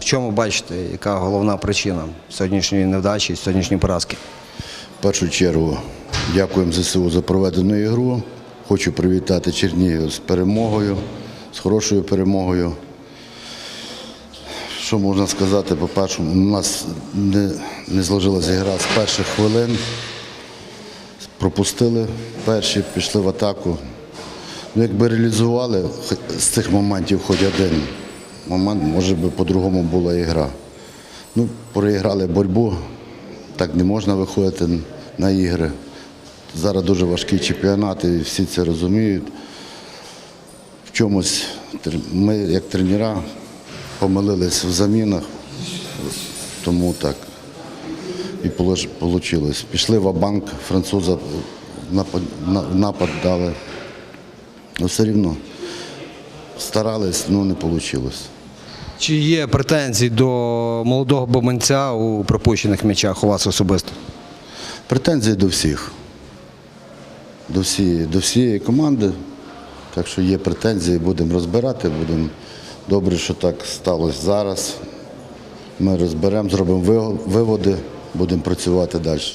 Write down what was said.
В чому бачите, яка головна причина сьогоднішньої невдачі, сьогоднішньої поразки? В першу чергу дякуємо ЗСУ за проведену ігру. Хочу привітати Чернігів з перемогою, з хорошою перемогою. Що можна сказати, по-перше, у нас не, не зложилася гра з перших хвилин. Пропустили перші, пішли в атаку. Ну, якби реалізували з цих моментів хоч один момент, може би по-другому була і гра. Ну, проіграли боротьбу, так не можна виходити на ігри. Зараз дуже важкий чемпіонат, і всі це розуміють. В чомусь ми, як тренера, помилились в замінах, тому так і вийшло. Пішли в банк француза напад, дали. Ну, все рівно старались, але не вийшло. Чи є претензії до молодого боманця у пропущених м'ячах у вас особисто? Претензії до всіх. До всієї, до всієї команди. Так що є претензії, будемо розбирати. Будемо добре, що так сталося зараз. Ми розберемо, зробимо виводи, будемо працювати далі.